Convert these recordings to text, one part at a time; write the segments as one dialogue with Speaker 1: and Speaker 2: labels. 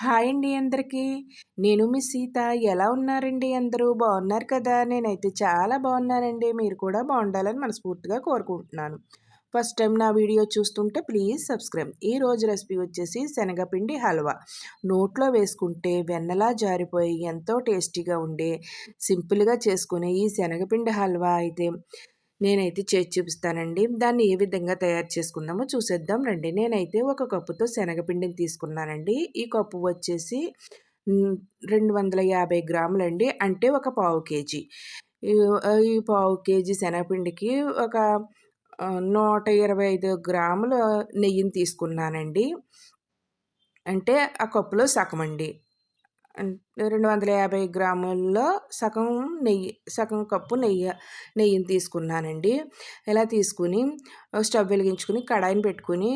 Speaker 1: Hi అండి అందరికీ. నేను మీ సీత. ఎలా ఉన్నారండి అందరూ? బాగున్నారు కదా? నేనైతే చాలా బాగున్నానండి. మీరు కూడా బాగుండాలని మనస్ఫూర్తిగా కోరుకుంటున్నాను. ఫస్ట్ టైం నా వీడియో చూస్తుంటే ప్లీజ్ సబ్స్క్రైబ్. ఈ రోజు రెసిపీ వచ్చేసి శనగపిండి హల్వా. నోట్లో వేసుకుంటే వెన్నలా జారిపోయి ఎంతో టేస్టీగా ఉండే సింపుల్గా చేసుకునే ఈ శనగపిండి హల్వా అయితే. నేనైతే చేసి చూపిస్తానండి. దాన్ని ఏ విధంగా తయారు చేసుకుందామో చూసేద్దాం రండి. నేనైతే ఒక కప్పుతో శనగపిండిని తీసుకున్నానండి. ఈ కప్పు వచ్చేసి రెండు వందల యాభై గ్రాములండి. అంటే ఒక పావు కేజీ. ఈ పావు కేజీ శనగపిండికి ఒక నూట ఇరవై ఐదు గ్రాముల నెయ్యిని తీసుకున్నానండి. అంటే ఆ కప్పులో సగం అండి. రెండు వందల యాభై గ్రాముల్లో సగం నెయ్యి సగం కప్పు నెయ్యి నెయ్యిని తీసుకున్నానండి. ఇలా తీసుకుని స్టవ్ వెలిగించుకుని కడాయిని పెట్టుకుని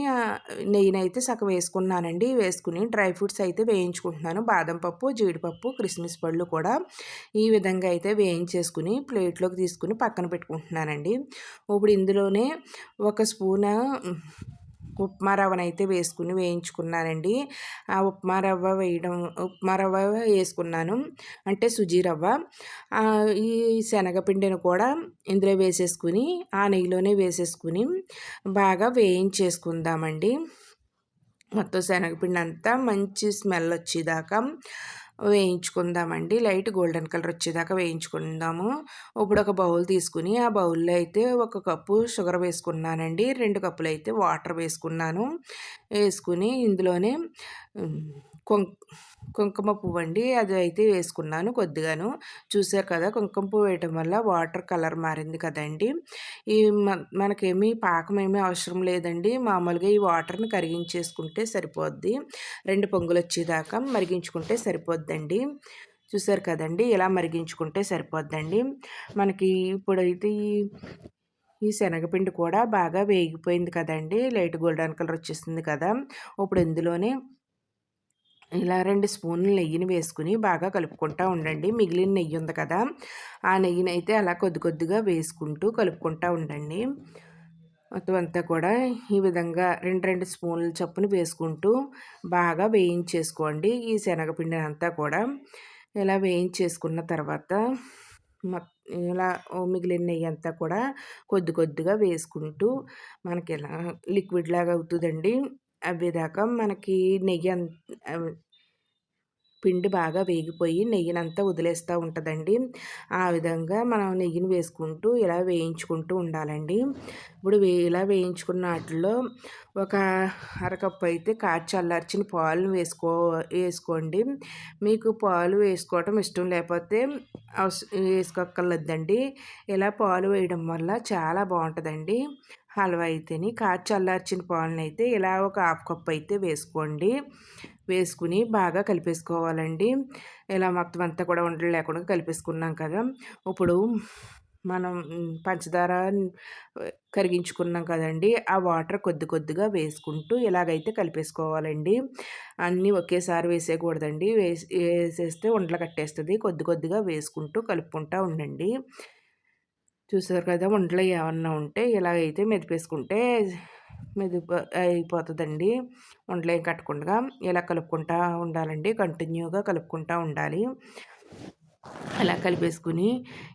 Speaker 1: నెయ్యిని అయితే సగం వేసుకున్నానండి. వేసుకుని డ్రై ఫ్రూట్స్ అయితే వేయించుకుంటున్నాను. బాదం పప్పు జీడిపప్పు క్రిస్మస్ పళ్ళు కూడా ఈ విధంగా అయితే వేయించేసుకుని ప్లేట్లోకి తీసుకుని పక్కన పెట్టుకుంటున్నానండి. ఇప్పుడు ఇందులోనే ఒక స్పూన్ ఉప్మా రవ్వనైతే వేసుకుని వేయించుకున్నానండి. ఆ ఉప్మా రవ్వ వేయడం ఉప్మా రవ్వ వేసుకున్నాను. అంటే సుజీ రవ్వ. ఈ శనగపిండిని కూడా ఇందులో వేసేసుకుని ఆ నెయ్యిలోనే వేసేసుకుని బాగా వేయించేసుకుందామండి. మొత్తం శనగపిండి అంతా మంచి స్మెల్ వచ్చేదాకా వేయించుకుందామండి. లైట్ గోల్డెన్ కలర్ వచ్చేదాకా వేయించుకుందాము. ఇప్పుడు ఒక బౌల్ తీసుకుని ఆ బౌల్లో అయితే ఒక కప్పు షుగర్ వేసుకున్నానండి. రెండు కప్పులు అయితే వాటర్ వేసుకున్నాను. వేసుకుని ఇందులోనే కుంకుమ పువ్వు అండి అది అయితే వేసుకున్నాను కొద్దిగాను. చూసారు కదా కుంకుమ పువ్వు వేయటం వల్ల వాటర్ కలర్ మారింది కదండి. ఈ మనకేమీ పాకం ఏమీ అవసరం లేదండి. మామూలుగా ఈ వాటర్ని కరిగించేసుకుంటే సరిపోద్ది. రెండు పొంగులు వచ్చేదాకా మరిగించుకుంటే సరిపోద్దండి. చూసారు కదండి ఇలా మరిగించుకుంటే సరిపోద్దండి. మనకి ఇప్పుడైతే ఈ శనగపిండి కూడా బాగా వేగిపోయింది కదండి. లైట్ గోల్డెన్ కలర్ వచ్చేసింది కదా. ఇప్పుడు ఇందులోనే ఇలా రెండు స్పూన్లు నెయ్యిని వేసుకుని బాగా కలుపుకుంటూ ఉండండి. మిగిలిన నెయ్యి ఉంది కదా ఆ నెయ్యిని అయితే అలా కొద్ది కొద్దిగా వేసుకుంటూ కలుపుకుంటూ ఉండండి. మొత్తం అంతా కూడా ఈ విధంగా రెండు రెండు స్పూన్ల చప్పున వేసుకుంటూ బాగా వేయించేసుకోండి. ఈ శనగపిండిని అంతా కూడా ఇలా వేయించేసుకున్న తర్వాత ఇలా మిగిలిన నెయ్యి అంతా కూడా కొద్ది కొద్దిగా వేసుకుంటూ మనకి ఇలా లిక్విడ్ లాగా అవుతుందండి. అవ్వేదాకా మనకి నెయ్యి పిండి బాగా వేగిపోయి నెయ్యినంతా వదిలేస్తూ ఉంటుందండి. ఆ విధంగా మనం నెయ్యిని వేసుకుంటూ ఇలా వేయించుకుంటూ ఉండాలండి. ఇప్పుడు వే ఇలా వేయించుకున్న వాటిలో ఒక అరకప్పు అయితే కాచి చల్లార్చిన పాలు వేసుకో వేసుకోండి. మీకు పాలు వేసుకోవటం ఇష్టం లేకపోతే వేసుకోక్కర్లేదండి. ఇలా పాలు వేయడం వల్ల చాలా బాగుంటుందండి. హల్వా అయితేని కాచి చల్లార్చిన పాలను అయితే ఇలా ఒక హాఫ్ కప్ అయితే వేసుకోండి. వేసుకుని బాగా కలిపేసుకోవాలండి. ఇలా మొత్తం అంతా కూడా ఉండలు లేకుండా కలిపేసుకున్నాం కదా. ఇప్పుడు మనం పంచదార కరిగించుకున్నాం కదండి ఆ వాటర్ కొద్ది కొద్దిగా వేసుకుంటూ ఇలాగైతే కలిపేసుకోవాలండి. అన్నీ ఒకేసారి వేసేయకూడదండి. వేసి వేసేస్తే ఉండలు కట్టేస్తుంది. కొద్ది కొద్దిగా వేసుకుంటూ కలుపుకుంటూ ఉండండి. చూసారు కదా ఒంట్లో ఏమన్నా ఉంటే ఇలాగైతే మెదిపేసుకుంటే మెదిప అయిపోతుందండి. ఉండలేం కట్టకుండా ఇలా కలుపుకుంటూ ఉండాలండి. కంటిన్యూగా కలుపుకుంటూ ఉండాలి. అలా కలిపేసుకుని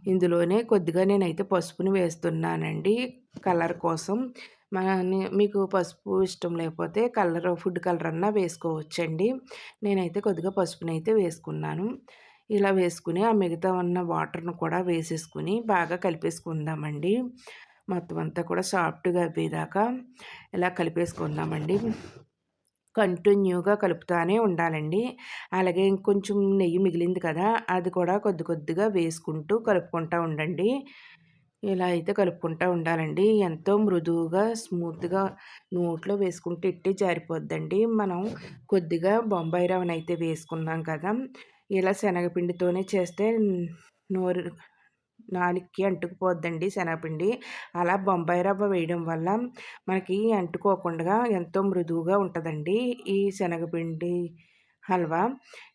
Speaker 1: ఇందులోనే కొద్దిగా నేనైతే పసుపుని వేస్తున్నానండి కలర్ కోసం. మన మీకు పసుపు ఇష్టం లేకపోతే కలర్ ఫుడ్ కలర్ అన్నా వేసుకోవచ్చండి. నేనైతే కొద్దిగా పసుపునైతే వేసుకున్నాను. ఇలా వేసుకుని ఆ మిగతా ఉన్న వాటర్ను కూడా వేసేసుకుని బాగా కలిపేసుకుందామండి. మొత్తం అంతా కూడా సాఫ్ట్గా అయ్యేదాకా ఇలా కలిపేసుకుందామండి. కంటిన్యూగా కలుపుతూనే ఉండాలండి. అలాగే ఇంకొంచెం నెయ్యి మిగిలింది కదా అది కూడా కొద్ది కొద్దిగా వేసుకుంటూ కలుపుకుంటూ ఉండండి. ఇలా అయితే కలుపుకుంటూ ఉండాలండి. ఎంతో మృదువుగా స్మూత్గా నోట్లో వేసుకుంటే ఇట్టి జారిపోద్దండి. మనం కొద్దిగా బొంబాయి రవ్వనైతే అయితే వేసుకున్నాం కదా ఇలా శనగపిండితోనే చేస్తే నోరు నాలుగుకి అంటుకుపోద్దండి శనగపిండి. అలా బొంబాయి రవ్వ వేయడం వల్ల మనకి అంటుకోకుండా ఎంతో మృదువుగా ఉంటుందండి ఈ శనగపిండి. హల్వా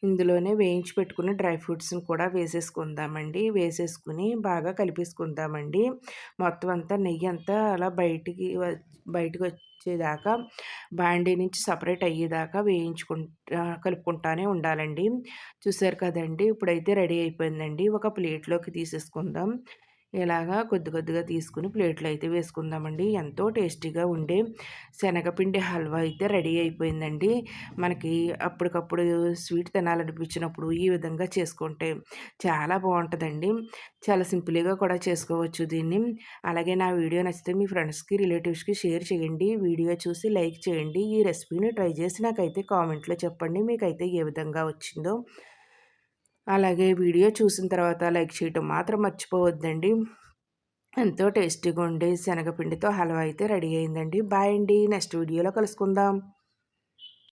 Speaker 1: ఇందులోనే వేయించి పెట్టుకుని డ్రై ఫ్రూట్స్ని కూడా వేసేసుకుందామండి. వేసేసుకుని బాగా కలిపేసుకుందామండి. మొత్తం అంతా నెయ్యి అంతా అలా బయటికి బయటకు వచ్చేదాకా బాండీ నుంచి సపరేట్ అయ్యేదాకా వేయించుకుంటా కలుపుకుంటానే ఉండాలండి. చూసారు కదండి ఇప్పుడైతే రెడీ అయిపోయిందండి. ఒక ప్లేట్లోకి తీసేసుకుందాం. ఇలాగా కొద్ది కొద్దిగా తీసుకుని ప్లేట్లు అయితే వేసుకుందామండి. ఎంతో టేస్టీగా ఉండే శనగపిండి హల్వా అయితే రెడీ అయిపోయిందండి. మనకి అప్పటికప్పుడు స్వీట్ తినాలనిపించినప్పుడు ఈ విధంగా చేసుకుంటే చాలా బాగుంటుందండి. చాలా సింపుల్గా కూడా చేసుకోవచ్చు దీన్ని. అలాగే నా వీడియో నచ్చితే మీ ఫ్రెండ్స్కి రిలేటివ్స్కి షేర్ చేయండి. వీడియో చూసి లైక్ చేయండి. ఈ రెసిపీని ట్రై చేసి నాకైతే కామెంట్లో చెప్పండి. మీకైతే ఏ విధంగా వచ్చిందో. అలాగే వీడియో చూసిన తర్వాత లైక్ చేయటం మాత్రం మర్చిపోవద్దండి. ఎంతో టేస్టీగా ఉండే శనగపిండితో హల్వా అయితే రెడీ అయిందండి. బాయ్ అండి. నెక్స్ట్ వీడియోలో కలుసుకుందాం.